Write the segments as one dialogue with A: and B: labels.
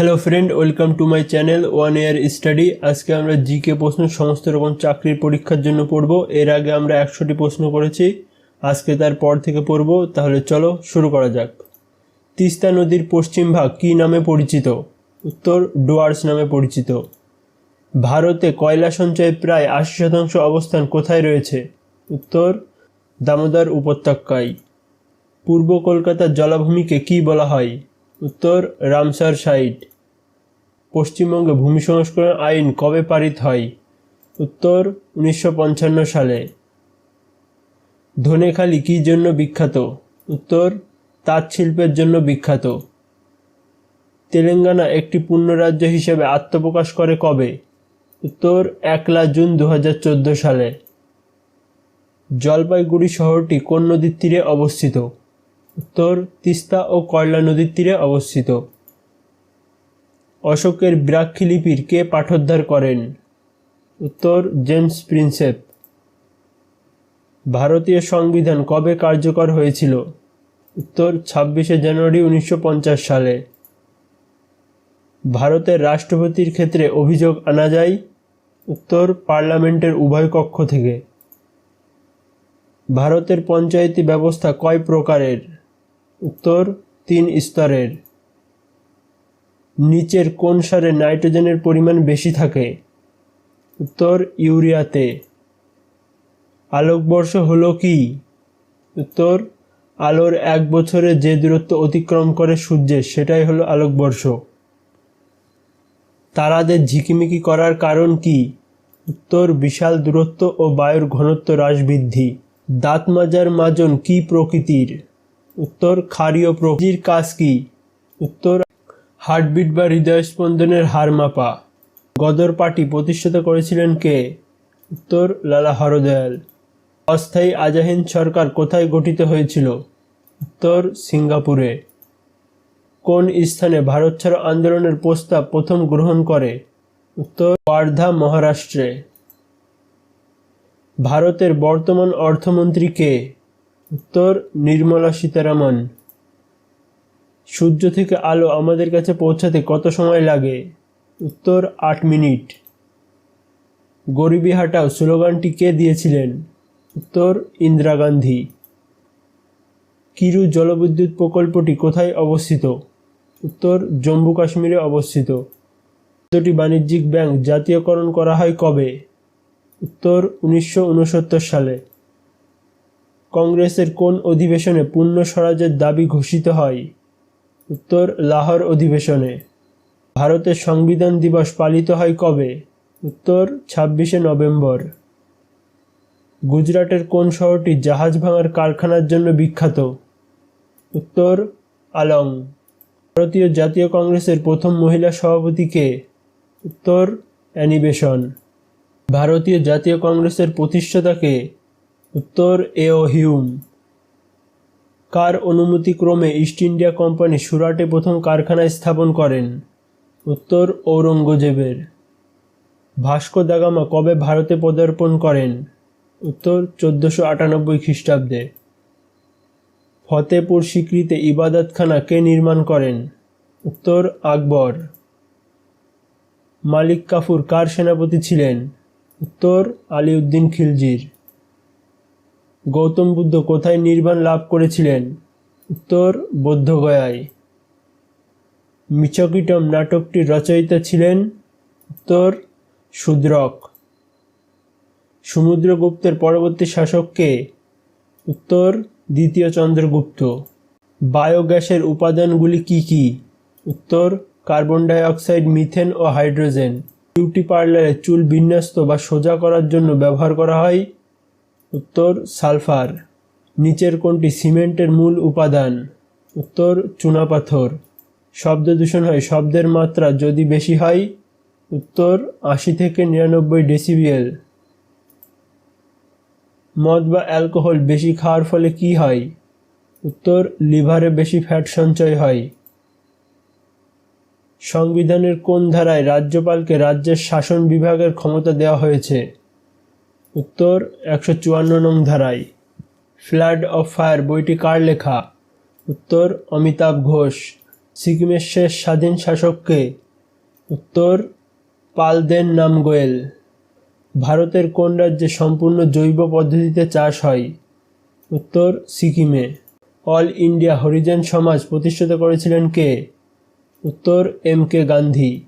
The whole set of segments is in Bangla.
A: Hello friend welcome to my channel one year study আজকে আমরা জিকে প্রশ্ন সমস্ত রকম চাকরির পরীক্ষার জন্য পড়ব। এর আগে আমরা একশোটি প্রশ্ন করেছি। আজকে তার পর থেকে পড়ব। তাহলে চলো শুরু করা যাক। তিস্তা নদীর পশ্চিম ভাগ কী নামে পরিচিত? উত্তর, ডুয়ার্স নামে পরিচিত। ভারতে কয়লা সঞ্চয় প্রায় আশি শতাংশ অবস্থান কোথায় রয়েছে? উত্তর, দামোদর উপত্যকায়। পূর্ব কলকাতার জলাভূমিকে কী বলা হয়? উত্তর, রামসার সাইট। পশ্চিমবঙ্গে ভূমি সংস্করণ আইন কবে পারিত হয়? উত্তর, উনিশশো পঞ্চান্ন সালে। ধনেখালি কী জন্য বিখ্যাত? উত্তর, তাঁত শিল্পের জন্য বিখ্যাত। তেলেঙ্গানা একটি পূর্ণ রাজ্য হিসেবে আত্মপ্রকাশ করে কবে? উত্তর, একলা জুন দু হাজার চোদ্দ সালে। জলপাইগুড়ি শহরটি কোন নদীর তীরে অবস্থিত? উত্তর, তিস্তা ও কয়লা নদীর তীরে অবস্থিত। অশোকের ব্রাক্ষী লিপির কে পাঠোদ্ধার করেন? উত্তর, জেমস প্রিন্সেপ। ভারতীয় সংবিধান কবে কার্যকর হয়েছিল? উত্তর, ছাব্বিশে জানুয়ারি উনিশশো পঞ্চাশ সালে। ভারতের রাষ্ট্রপতির ক্ষেত্রে অভিযোগ আনা যায়? উত্তর, পার্লামেন্টের উভয় কক্ষ থেকে। ভারতের পঞ্চায়েতি ব্যবস্থা কয় প্রকারের? উত্তর, তিন স্তরের। নিচের কোন সারে নাইট্রোজেনের পরিমাণ বেশি থাকে? উত্তর, ইউরিয়াতে। আলোকবর্ষ হলো কি? উত্তর, আলোর এক বছরে যে দূরত্ব অতিক্রম করে সূর্যের, সেটাই হলো আলোকবর্ষ। তারাদের ঝিকিমিকি করার কারণ কি? উত্তর, বিশাল দূরত্ব ও বায়ুর ঘনত্ব হ্রাস বৃদ্ধি। দাঁত মাজার মাজন কি প্রকৃতির? উত্তর, ক্ষারীয় প্রকৃতির কাজ কি? উত্তর হার্টবিট বা হৃদয় স্পন্দনের হার মাপা। গদর পার্টি প্রতিষ্ঠাতা করেছিলেন কে? উত্তর, লালা হরদয়াল। অস্থায়ী আজাহিন সরকার কোথায় গঠিত হয়েছিল? উত্তর, সিঙ্গাপুরে। কোন স্থানে ভারত ছাড়ো আন্দোলনের প্রস্তাব প্রথম গ্রহণ করে? উত্তর, ওয়ার্ধা, মহারাষ্ট্রে। ভারতের বর্তমান অর্থমন্ত্রী কে? উত্তর, নির্মলা সীতারামন। সূর্য থেকে আলো আমাদের কাছে পৌঁছাতে কত সময় লাগে? উত্তর, আট মিনিট। গরিবী হাটাও স্লোগানটি কে দিয়েছিলেন? উত্তর, ইন্দিরা গান্ধী। কিরু জলবিদ্যুৎ প্রকল্পটি কোথায় অবস্থিত? উত্তর, জম্মু কাশ্মীরে অবস্থিত। দুটি বাণিজ্যিক ব্যাংক জাতীয়করণ করা হয় কবে? উত্তর, উনিশশো উনসত্তর সালে। কংগ্রেসের কোন অধিবেশনে পূর্ণ স্বরাজের দাবি ঘোষিত হয়? উত্তর লাহোর অধিবেশনে। ভারতের সংবিধান দিবস পালিত হয় কবে? উত্তর ছাব্বিশে নভেম্বর। গুজরাটের কোন শহরটি জাহাজ ভাঙার কারখানার জন্য বিখ্যাত? উত্তর আলং। ভারতীয় জাতীয় কংগ্রেসের প্রথম মহিলা সভাপতি কে? উত্তর অ্যানিবেশন। ভারতীয় জাতীয় কংগ্রেসের প্রতিষ্ঠাতাকে উত্তর এও হিউম। কার অনুমতিক্রমে ইস্ট ইন্ডিয়া কোম্পানি সুরাটে প্রথম কারখানা স্থাপন করেন? উত্তর, ঔরঙ্গজেবের। ভাস্কো দাগামা কবে ভারতে পদার্পণ করেন? উত্তর, চোদ্দোশো আটানব্বই খ্রিস্টাব্দে। ফতেপুর স্বীকৃতে ইবাদতখানা কে নির্মাণ করেন? উত্তর, আকবর। মালিক কাফুর কার সেনাপতি ছিলেন? উত্তর, আলিউদ্দিন খিলজির। গৌতম বুদ্ধ কোথায় নির্বাণ লাভ করেছিলেন? উত্তর, বৌদ্ধগয়ায়। মিচকিটম নাটকটির রচয়িতা ছিলেন, উত্তর শূদ্রক সমুদ্রগুপ্তের পরবর্তী শাসককে উত্তর, দ্বিতীয় চন্দ্রগুপ্ত। বায়োগ্যাসের উপাদানগুলি কি কি? উত্তর, কার্বন ডাইঅক্সাইড, মিথেন ও হাইড্রোজেন। বিউটি পার্লারে চুল বিন্যস্ত বা সোজা করার জন্য ব্যবহার করা হয়। উত্তর সালফার, নিচের কোনটি সিমেন্টের মূল উপাদান? উত্তর চুনাপাথর শব্দ দূষণ হয়, শব্দের মাত্রা যদি বেশি হয়, উত্তর আশি থেকে নিরানব্বই ডেসিবিএল। মদ বা অ্যালকোহল বেশি খাওয়ার ফলে কি হয়? উত্তর, লিভারে বেশি ফ্যাট সঞ্চয় হয়। সংবিধানের কোন ধারায় রাজ্যপালকে রাজ্যের শাসন বিভাগের ক্ষমতা দেওয়া হয়েছে? উত্তর একশো চুয়ান্ন নং ধারায়, ফ্ল্যাড অফ ফায়ার বইটি কার লেখা? উত্তর, অমিতাভ ঘোষ সিকিমের শেষ স্বাধীন শাসককে। উত্তর, পালদেন নাম গোয়েল ভারতের কোন রাজ্যে সম্পূর্ণ জৈব পদ্ধতিতে চাষ হয়? উত্তর, সিকিমে। অল ইন্ডিয়া হরিজন সমাজ প্রতিষ্ঠিত করেছিলেন কে? উত্তর, এম কে গান্ধী।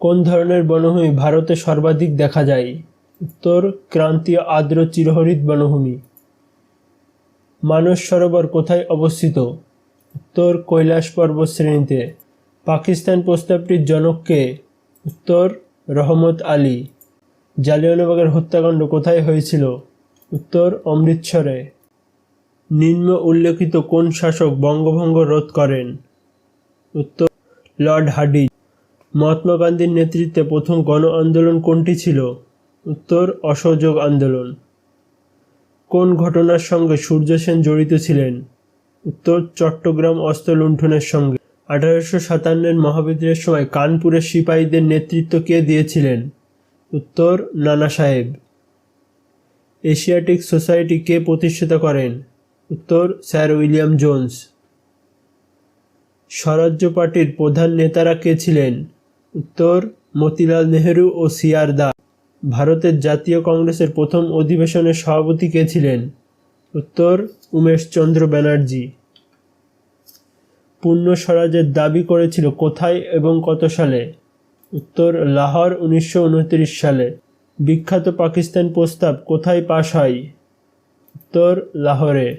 A: কোন ধরনের বনভূমি ভারতে সর্বাধিক দেখা যায়? উত্তর ক্রান্তীয় আর্দ্র চিরহরিত বনভূমি। মানস সরোবর কোথায় অবস্থিত? উত্তর কৈলাস পর্বত শ্রেণীতে পাকিস্তান প্রস্তাবটির জনককে উত্তর রহমত আলী। জালিয়ানবাগের হত্যাকাণ্ড কোথায় হয়েছিল? উত্তর অমৃতসরে। নিম্ন উল্লেখিত কোন শাসক বঙ্গভঙ্গ রোধ করেন? উত্তর লর্ড হার্ডিঞ্জ। মহাত্মা গান্ধীর নেতৃত্বে প্রথম গণ আন্দোলন কোনটি ছিল? উত্তর, অসহযোগ আন্দোলন। কোন ঘটনার সঙ্গে সূর্য সেন জড়িত ছিলেন? উত্তর, চট্টগ্রাম অস্ত্র লুণ্ঠনের সঙ্গে। আঠারোশো সাতান্নের মহাবিদ্রোহের সময় কানপুরের সিপাহীদের নেতৃত্ব কে দিয়েছিলেন? উত্তর, নানা সাহেব। এশিয়াটিক সোসাইটি কে প্রতিষ্ঠিত করেন? উত্তর, স্যার উইলিয়াম জোন্স। স্বরাজ্য পার্টির প্রধান নেতারা কে ছিলেন? উত্তর, মতিলাল নেহেরু ও সিয়ার দাস। ভারতের জাতীয় কংগ্রেসের প্রথম অধিবেশনের সভাপতি কে ছিলেন? উত্তর, উমেশ চন্দ্র ব্যানার্জি। পূর্ণ স্বরাজের দাবি করেছিল কোথায় এবং কত সালে? উত্তর, লাহোর, উনিশশো উনত্রিশ সালে। বিখ্যাত পাকিস্তান প্রস্তাব কোথায় পাশ হয়? উত্তর, লাহোরে।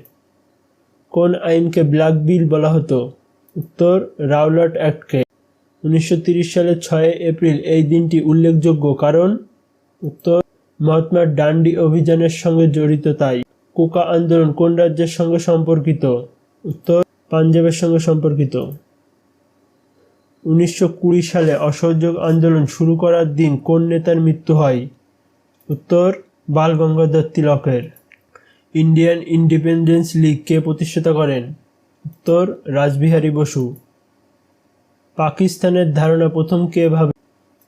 A: কোন আইনকে ব্ল্যাক বিল বলা হতো? উত্তর, রাওলাট অ্যাক্টকে। উনিশশো সালের ছয় এপ্রিল এই দিনটি উল্লেখযোগ্য কারণ উত্তর, মহাত্মা ডান্ডি অভিযানের সঙ্গে জড়িত তাই কোকা আন্দোলন কোন রাজ্যের সঙ্গে সম্পর্কিত? উত্তর, পাঞ্জাবের সঙ্গে সম্পর্কিত। উনিশশো কুড়ি সালে অসহযোগ আন্দোলন শুরু করার দিন কোন নেতার মৃত্যু হয়? উত্তর, বাল গঙ্গাধর তিলকের। ইন্ডিয়ান ইন্ডিপেন্ডেন্স লীগ কে প্রতিষ্ঠাতা করেন? উত্তর রাসবিহারী বসু। পাকিস্তানের ধারণা প্রথম কে ভাবে?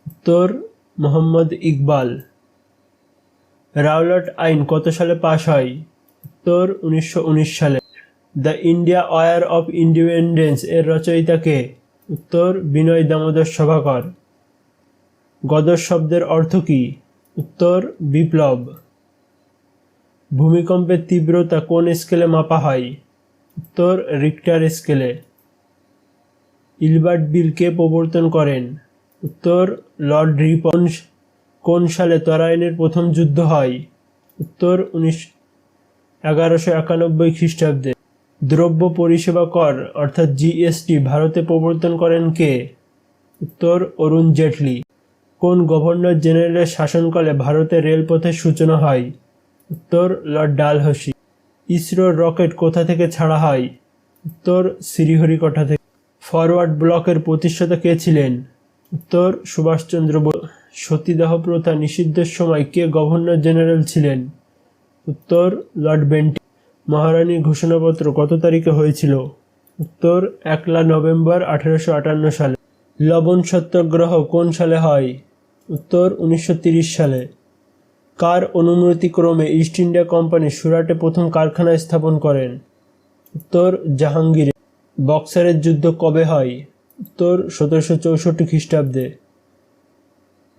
A: উত্তর মোহাম্মদ ইকবাল। রাওলাট আইন কত সালে পাশ হয়? উত্তর উনিশশো উনিশ সালে। The India war of independence এর রচয়িতাকে উত্তর বিনয় দামোদর সভাকর। গদর শব্দের অর্থ কী? উত্তর বিপ্লব। ভূমিকম্পের তীব্রতা কোন স্কেলে মাপা হয়? উত্তর রিক্টার স্কেলে। ইলবার্ট বিল কে প্রবর্তন করেন? উত্তর, লর্ড রিপন কোন সালে তরাইনের প্রথম যুদ্ধ হয়? উত্তর, উনিশ, এগারোশো একানব্বই খ্রিস্টাব্দে। দ্রব্য পরিষেবা কর, অর্থাৎ জিএসটি ভারতে প্রবর্তন করেন কে? উত্তর, অরুণ জেটলি। কোন গভর্নর জেনারেলের শাসনকালে ভারতের রেলপথের সূচনা হয়? উত্তর, লর্ড ডালহসি। ইসরোর রকেট কোথা থেকে ছাড়া হয়? উত্তর, শ্রীহরিকোটা থেকে। ফরওয়ার্ড ব্লকের প্রতিষ্ঠাতা কে ছিলেন? উত্তর সুভাষচন্দ্র সতীদাহ প্রথা নিষিদ্ধের সময় কে গভর্নর জেনারেল ছিলেন? উত্তর লর্ড বেন্টি মহারানীর ঘোষণাপত্র কত তারিখে হয়েছিল? উত্তর, একলা নভেম্বর আঠেরোশো আটান্ন সালে। লবণ সত্যাগ্রহ কোন সালে হয়? উত্তর, উনিশশো সালে। কার অনুমতিক্রমে ইস্ট ইন্ডিয়া কোম্পানি সুরাটে প্রথম কারখানা স্থাপন করেন? উত্তর জাহাঙ্গীর বক্সারের যুদ্ধ কবে হয়? উত্তর সতেরোশো চৌষট্টি খ্রিস্টাব্দে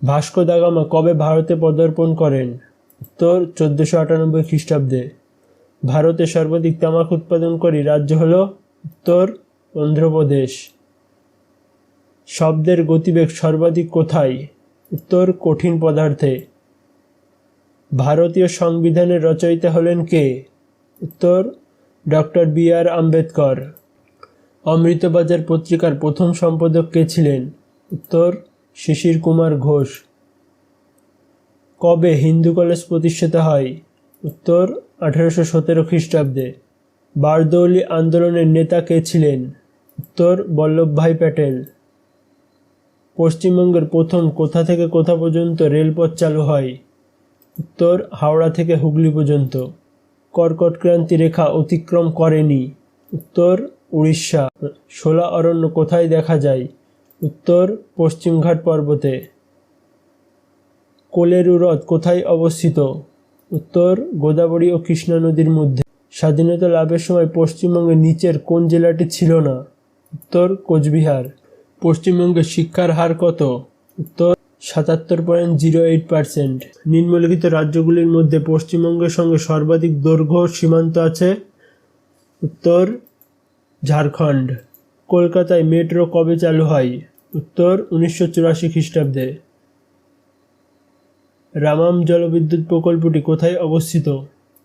A: ভাস্কো দাগামা কবে ভারতে পদার্পণ করেন? উত্তর চোদ্দোশো আটানব্বই খ্রিস্টাব্দে। ভারতে সর্বাধিক তামাক উৎপাদনকারী রাজ্য হল উত্তর অন্ধ্রপ্রদেশ। শব্দের গতিবেগ সর্বাধিক কোথায়? উত্তর কঠিন পদার্থে। ভারতীয় সংবিধানের রচয়িতা হলেন কে? উত্তর doctor B R Ambedkar. Amritabazar পত্রিকার প্রথম সম্পাদক কে ছিলেন? উত্তর, শিশির কুমার ঘোষ। কবে হিন্দু কলেজ প্রতিষ্ঠিত হয়? উত্তর, আঠেরোশো সতেরো খ্রিস্টাব্দে। বারদৌলি আন্দোলনের নেতা কে ছিলেন? উত্তর বল্লভভাই প্যাটেল। পশ্চিমবঙ্গের প্রথম কোথা থেকে কোথা পর্যন্ত রেলপথ চালু হয়? উত্তর, হাওড়া থেকে হুগলি পর্যন্ত। কর্কটক্রান্তি রেখা অতিক্রম করেনি। উত্তর উড়িষ্যা শোলা অরণ্য কোথায় দেখা যায়? উত্তর পশ্চিমঘাট পর্বতে। কোলেরু হ্রদ কোথায় অবস্থিত? উত্তর গোদাবরী ও কৃষ্ণা নদীর মধ্যে। স্বাধীনতা লাভের সময় পশ্চিমবঙ্গের নিচের কোন জেলাটি ছিল না? উত্তর কোচবিহার। পশ্চিমবঙ্গের শিক্ষার হার কত? উত্তর সাতাত্তর পয়েন্ট জিরো এইট পার্সেন্ট। নিম্নলিখিত রাজ্যগুলির মধ্যে পশ্চিমবঙ্গের সঙ্গে সর্বাধিক দৈর্ঘ্য সীমান্ত আছে? উত্তর ঝাড়খণ্ড। কলকাতায় মেট্রো কবে চালু হয়? উত্তর উনিশশো চুরাশি খ্রিস্টাব্দে। রামাম জলবিদ্যুৎ প্রকল্পটি কোথায় অবস্থিত?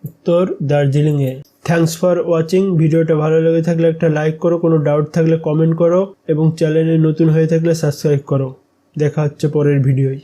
A: উত্তর দার্জিলিংয়ে। থ্যাঙ্কস ফর ওয়াচিং ভিডিওটা ভালো লেগে থাকলে একটা লাইক করো, কোনো ডাউট থাকলে কমেন্ট করো এবং চ্যানেলে নতুন হয়ে থাকলে সাবস্ক্রাইব করো। দেখা হচ্ছে পরের ভিডিওয়।